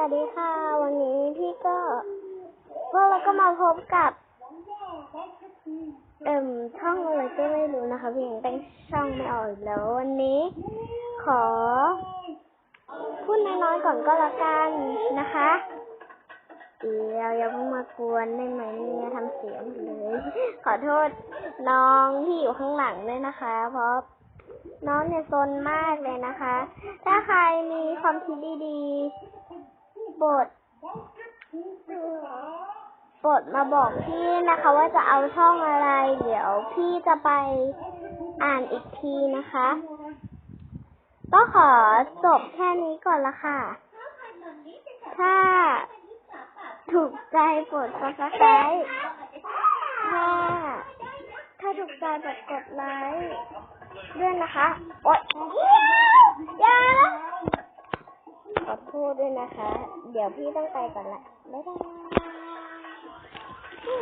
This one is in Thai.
วัสดีค่ะ วันนี้พี่ก็พวกเราก็มาพบกับเอ่มช่องอะไรก็ไม่รู้นะคะพี่ยังตั้งช่องไม่ออกอีกแล้ววันนี้ ขอ พูดน้อยๆก่อนก็แล้วกันนะคะเดี๋ยวอย่าเพิ่งมากวนได้ไหมเนี่ยทำเสียงเลยขอโทษน้องที่อยู่ข้างหลังด้วยนะคะ เพราะน้องเนี่ยซนมากเลยนะคะ ถ้าใครมีความคิดดีๆ โปรดโปรดมาบอกพี่นะคะว่าจะเอาช่องอะไร เดี๋ยวพี่จะไปอ่านอีกทีนะคะ ก็ขอจบแค่นี้ก่อนละค่ะ ถ้าถูกใจโปรด subscribe ถ้า ถ้าถูกใจโปรดกดไลค์ด้วยนะคะ โอ๊ยาขอโทษด้วยนะคะ เดี๋ยวพี่ต้องไปก่อนละบ๊ายบาย